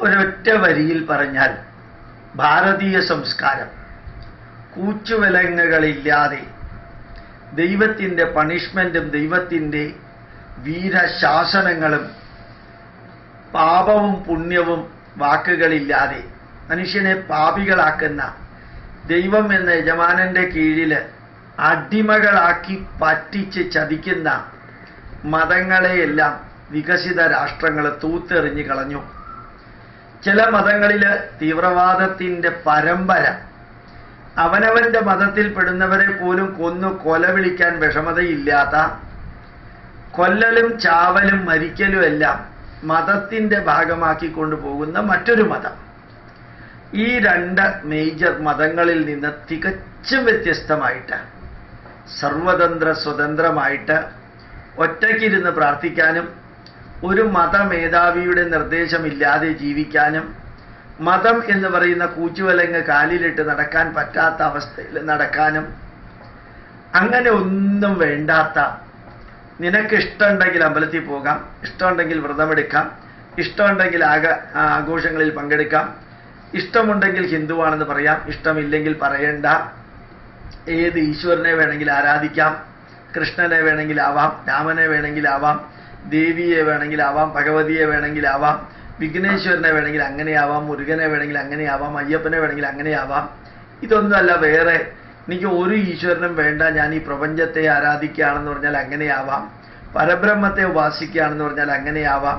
ഒരൊറ്റ വരിയിൽ പറഞ്ഞാൽ ഭാരതീയ സംസ്കാരം കൂച്ചുവിലങ്ങുകളില്ലാതെ ദൈവത്തിന്റെ പണിഷ്മെന്റും ദൈവത്തിന്റെ വീരശാസനങ്ങളും പാപവും പുണ്യവും വാക്കുകളില്ലാതെ മനുഷ്യനെ പാപികളാക്കുന്ന ദൈവം എന്ന യജമാനന്റെ കീഴിൽ അടിമകളാക്കി പറ്റിച്ച് ചതിക്കുന്ന മതങ്ങളെയെല്ലാം വികസിത രാഷ്ട്രങ്ങൾ തൂത്തെറിഞ്ഞു കളഞ്ഞു. ചില മതങ്ങളിൽ തീവ്രവാദത്തിന്റെ പരമ്പര. അവനവന്റെ മതത്തിൽപ്പെടുന്നവരെ പോലും കൊന്നു കൊല വിളിക്കാൻ വിഷമതയില്ലാത്ത കൊല്ലലും ചാവലും മരിക്കലും എല്ലാം മതത്തിന്റെ ഭാഗമാക്കി കൊണ്ടുപോകുന്ന മറ്റൊരു മതം. ഈ രണ്ട് മേജർ മതങ്ങളിൽ നിന്ന് തികച്ചും വ്യത്യസ്തമായിട്ട് സർവതന്ത്ര സ്വതന്ത്രമായിട്ട് ഒറ്റയ്ക്കിരുന്ന് പ്രാർത്ഥിക്കാനും ഒരു മതമേധാവിയുടെ നിർദ്ദേശമില്ലാതെ ജീവിക്കാനും മതം എന്ന് പറയുന്ന കൂച്ചുവലങ്ങ് കാലിലിട്ട് നടക്കാൻ പറ്റാത്ത അവസ്ഥയിൽ നടക്കാനും അങ്ങനെ ഒന്നും വേണ്ടാത്ത നിനക്ക് ഇഷ്ടമുണ്ടെങ്കിൽ അമ്പലത്തിൽ പോകാം ഇഷ്ടമുണ്ടെങ്കിൽ വ്രതമെടുക്കാം ഇഷ്ടമുണ്ടെങ്കിൽ ആക ആഘോഷങ്ങളിൽ പങ്കെടുക്കാം ഇഷ്ടമുണ്ടെങ്കിൽ ഹിന്ദുവാണെന്ന് പറയാം ഇഷ്ടമില്ലെങ്കിൽ പറയണ്ട. ഏത് ഈശ്വരനെ വേണമെങ്കിൽ ആരാധിക്കാം കൃഷ്ണനെ വേണമെങ്കിൽ ആവാം രാമനെ വേണമെങ്കിൽ ആവാം ദേവിയെ വേണമെങ്കിൽ ആവാം ഭഗവതിയെ വേണമെങ്കിൽ ആവാം വിഘ്നേശ്വരനെ വേണമെങ്കിൽ അങ്ങനെയാവാം മുരുകനെ വേണമെങ്കിൽ അങ്ങനെയാവാം അയ്യപ്പനെ വേണമെങ്കിൽ അങ്ങനെയാവാം ഇതൊന്നുമല്ല വേറെ എനിക്ക് ഒരു ഈശ്വരനും വേണ്ട. ഞാൻ ഈ പ്രപഞ്ചത്തെ ആരാധിക്കുകയാണെന്ന് പറഞ്ഞാൽ അങ്ങനെയാവാം പരബ്രഹ്മത്തെ ഉപാസിക്കുകയാണെന്ന് പറഞ്ഞാൽ അങ്ങനെയാവാം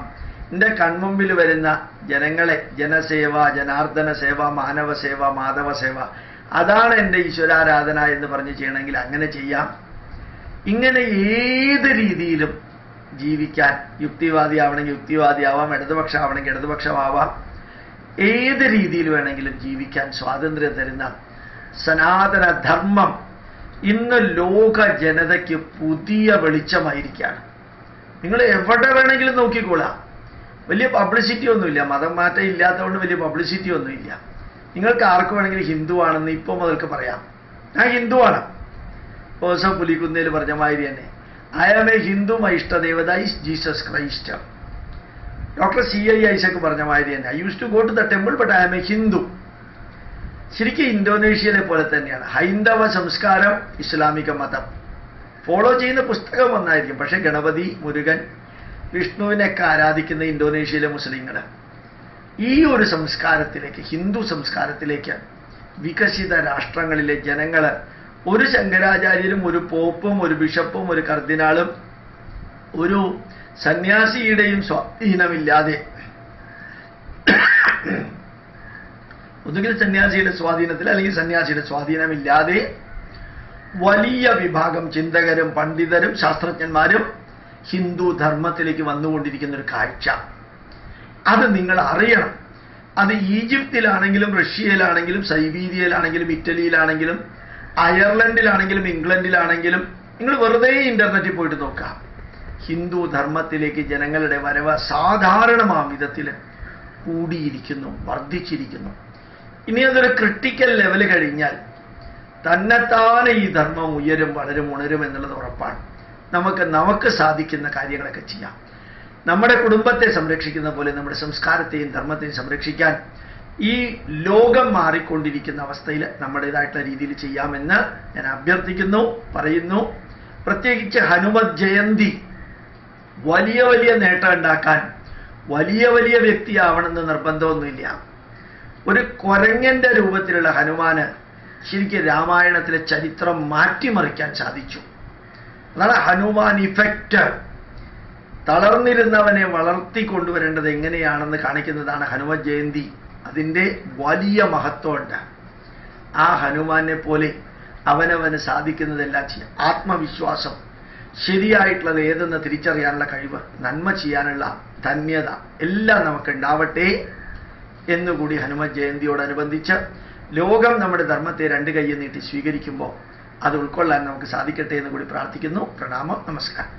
എന്റെ കൺമുമ്പിൽ വരുന്ന ജനങ്ങളെ ജനസേവ ജനാർദ്ദന സേവ മാനവ സേവ മാധവ സേവ അതാണ് എന്റെ ഈശ്വരാരാധന എന്ന് പറഞ്ഞ് ചെയ്യണമെങ്കിൽ അങ്ങനെ ചെയ്യാം. ഇങ്ങനെ ഏത് രീതിയിലും ജീവിക്കാൻ യുക്തിവാദി ആവണമെങ്കിൽ യുക്തിവാദി ഇടതുപക്ഷം ആവണമെങ്കിൽ ഇടതുപക്ഷമാവാം. ഏത് രീതിയിൽ വേണമെങ്കിലും ജീവിക്കാൻ സ്വാതന്ത്ര്യം തരുന്ന സനാതന ധർമ്മം ഇന്ന് ലോക ജനതയ്ക്ക് പുതിയ വെളിച്ചമായിരിക്കുകയാണ്. നിങ്ങൾ എവിടെ വേണമെങ്കിലും നോക്കിക്കോളാം. വലിയ പബ്ലിസിറ്റി ഒന്നുമില്ല. മതം മാറ്റം ഇല്ലാത്തതുകൊണ്ട് വലിയ പബ്ലിസിറ്റി ഒന്നുമില്ല. നിങ്ങൾക്ക് ആർക്ക് വേണമെങ്കിലും ഹിന്ദു ആണെന്ന് ഇപ്പോൾ മുതൽക്ക് പറയാം. ഞാൻ ഹിന്ദുവാണ് ഓസം പുലിക്കുന്നേൽ പറഞ്ഞ മാതിരി തന്നെ. I am a Hindu my ഇഷ്ടദേവത is Jesus Christ doctor C I Isaac പറഞ്ഞ മാതിരി തന്നെ. I use to go to the temple but I am a Hindu ശരിക്കും ഇന്തോനേഷ്യയിലെ പോലെ തന്നെയാണ്. ഹൈന്ദവ സംസ്കാരം ഇസ്ലാമിക മതം. ഫോളോ ചെയ്യുന്ന പുസ്തകം ഒന്നായിരിക്കും. പക്ഷേ ഗണപതി മുരുകൻ വിഷ്ണുവിനൊക്കെ ആരാധിക്കുന്ന ഇന്തോനേഷ്യയിലെ മുസ്ലിങ്ങൾ ഈ ഒരു സംസ്കാരത്തിലേക്ക് ഹിന്ദു സംസ്കാരത്തിലേക്ക് വികസിത രാഷ്ട്രങ്ങളിലെ ജനങ്ങൾ ഒരു ശങ്കരാചാര്യരും ഒരു പോപ്പും ഒരു ബിഷപ്പും ഒരു കർദിനാളും ഒരു സന്യാസിയുടെയും സ്വാധീനമില്ലാതെ ഒന്നുകിൽ സന്യാസിയുടെ സ്വാധീനത്തിൽ അല്ലെങ്കിൽ സന്യാസിയുടെ സ്വാധീനമില്ലാതെ വലിയ വിഭാഗം ചിന്തകരും പണ്ഡിതരും ശാസ്ത്രജ്ഞന്മാരും ഹിന്ദു ധർമ്മത്തിലേക്ക് വന്നുകൊണ്ടിരിക്കുന്ന ഒരു കാഴ്ച. അത് നിങ്ങൾ അറിയണം. അത് ഈജിപ്തിലാണെങ്കിലും റഷ്യയിലാണെങ്കിലും സൈബീരിയയിലാണെങ്കിലും ഇറ്റലിയിലാണെങ്കിലും അയർലൻഡിലാണെങ്കിലും ഇംഗ്ലണ്ടിലാണെങ്കിലും നിങ്ങൾ വെറുതെ ഇന്റർനെറ്റിൽ പോയിട്ട് നോക്കാം ഹിന്ദു ധർമ്മത്തിലേക്ക് ജനങ്ങളുടെ വരവ് സാധാരണമാം വിധത്തിൽ കൂടിയിരിക്കുന്നു വർദ്ധിച്ചിരിക്കുന്നു. ഇനി അതൊരു ക്രിട്ടിക്കൽ ലെവൽ കഴിഞ്ഞാൽ തന്നെത്താനെ ഈ ധർമ്മം ഉയരും വളരും ഉണരും എന്നുള്ളത് ഉറപ്പാണ്. നമുക്ക് നമുക്ക് സാധിക്കുന്ന കാര്യങ്ങളൊക്കെ ചെയ്യാം. നമ്മുടെ കുടുംബത്തെ സംരക്ഷിക്കുന്ന പോലെ നമ്മുടെ സംസ്കാരത്തെയും ധർമ്മത്തെയും സംരക്ഷിക്കാൻ ഈ ലോകം മാറിക്കൊണ്ടിരിക്കുന്ന അവസ്ഥയിൽ നമ്മുടേതായിട്ടുള്ള രീതിയിൽ ചെയ്യാമെന്ന് ഞാൻ അഭ്യർത്ഥിക്കുന്നു പറയുന്നു. പ്രത്യേകിച്ച് ഹനുമത് ജയന്തി വലിയ വലിയ നേട്ടം ഉണ്ടാക്കാൻ വലിയ വലിയ വ്യക്തിയാവണമെന്ന് നിർബന്ധമൊന്നുമില്ല. ഒരു കൊരങ്ങന്റെ രൂപത്തിലുള്ള ഹനുമാന് ശരിക്കും രാമായണത്തിലെ ചരിത്രം മാറ്റിമറിക്കാൻ സാധിച്ചു. അതാണ് ഹനുമാൻ ഇഫക്റ്റ്. തളർന്നിരുന്നവനെ വളർത്തി കൊണ്ടുവരേണ്ടത് എങ്ങനെയാണെന്ന് കാണിക്കുന്നതാണ് ഹനുമത് ജയന്തി. അതിന്റെ വലിയ മഹത്വമുണ്ട്. ആ ഹനുമാനെ പോലെ അവനവന് സാധിക്കുന്നതെല്ലാം ചെയ്യാം. ആത്മവിശ്വാസം ശരിയായിട്ടുള്ളത് ഏതെന്ന് തിരിച്ചറിയാനുള്ള കഴിവ് നന്മ ചെയ്യാനുള്ള ധന്യത എല്ലാം നമുക്ക് ഉണ്ടാവട്ടെ എന്നുകൂടി ഹനുമ ജയന്തിയോടനുബന്ധിച്ച് ലോകം നമ്മുടെ ധർമ്മത്തെ രണ്ട് കൈ നീട്ടി സ്വീകരിക്കുമ്പോൾ അത് ഉൾക്കൊള്ളാൻ നമുക്ക് സാധിക്കട്ടെ എന്ന് കൂടി പ്രാർത്ഥിക്കുന്നു. പ്രണാമം. നമസ്കാരം.